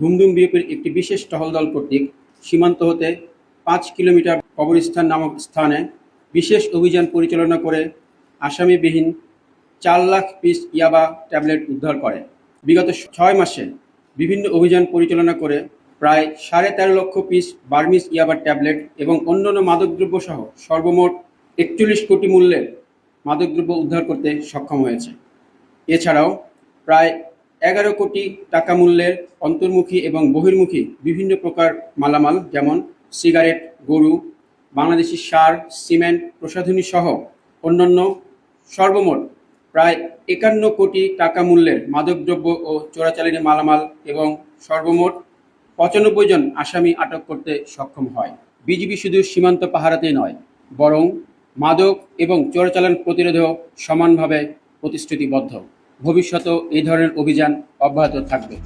ঘুমডুম বিএপির একটি বিশেষ টহল দল কর্তৃক সীমান্ত হতে পাঁচ কিলোমিটার কবরস্থান নামক স্থানে বিশেষ অভিযান পরিচালনা করে আসামিবিহীন চার লাখ পিস ইয়াবা ট্যাবলেট উদ্ধার করে। বিগত ছয় মাসে বিভিন্ন অভিযান পরিচালনা করে প্রায় সাড়ে তেরো লক্ষ পিস বার্মিস ইয়াবা ট্যাবলেট এবং অন্যান্য মাদকদ্রব্য সহ সর্বমোট একচল্লিশ কোটি মূল্যের মাদকদ্রব্য উদ্ধার করতে সক্ষম হয়েছে। এছাড়াও প্রায় এগারো কোটি টাকা মূল্যের অন্তর্মুখী এবং বহির্মুখী বিভিন্ন প্রকার মালামাল, যেমন সিগারেট, গরু, বাংলাদেশি সার, সিমেন্ট, প্রসাধনী সহ অন্যান্য সর্বমোট প্রায় একান্ন কোটি টাকা মূল্যের মাদকদ্রব্য ও চোরাচালানি মালামাল এবং সর্বমোট পঁচানব্বই জন আসামি আটক করতে সক্ষম হয়। বিজিবি শুধু সীমান্ত পাহারাতেই নয়, বরং মাদক এবং চোরাচালান প্রতিরোধেও সমানভাবে প্রতিশ্রুতিবদ্ধ। ভবিষ্যতেও এই ধরনের অভিযান অব্যাহত থাকবে।